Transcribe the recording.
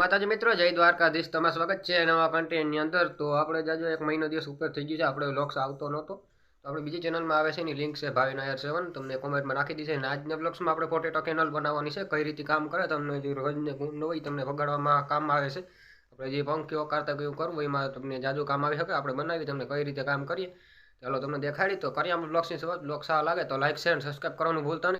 માતાજી મિત્રો, જય દ્વારકાધીશ. તમારું સ્વાગત છે નવા કન્ટેન્ટની અંદર. તો આપણે જાજો એક મહિનો દિવસ ઉપર થઈ ગયું છે. આપણે વ્લોગ્સ આવતો નહોતો. તો આપણે બીજી ચેનલમાં આવે છે. એની લિંક છે ભાવી નાયર સેવન. તમને કોમેન્ટમાં નાખી દીધી છે. આજના વ્લોગ્સમાં આપણે પોટેટો કેનલ બનાવવાની છે. કઈ રીતે કામ કરે, તમને જે રોજને ગુણ હોય તમને વગાડવામાં કામ આવે છે. આપણે જે પંખીઓ કરતા કયું કરવું એમાં તમને જાજુ કામ આવી શકે. આપણે બનાવી, તમને કઈ રીતે કામ કરીએ. ચાલો તમને દેખાડી. તો કરીએ આપણે બ્લોગ્સની શરૂઆત. બ્લોગ સારા લાગે તો લાઇક શેર સબસ્ક્રાઈબ કરવાનું ભૂલતા નહીં.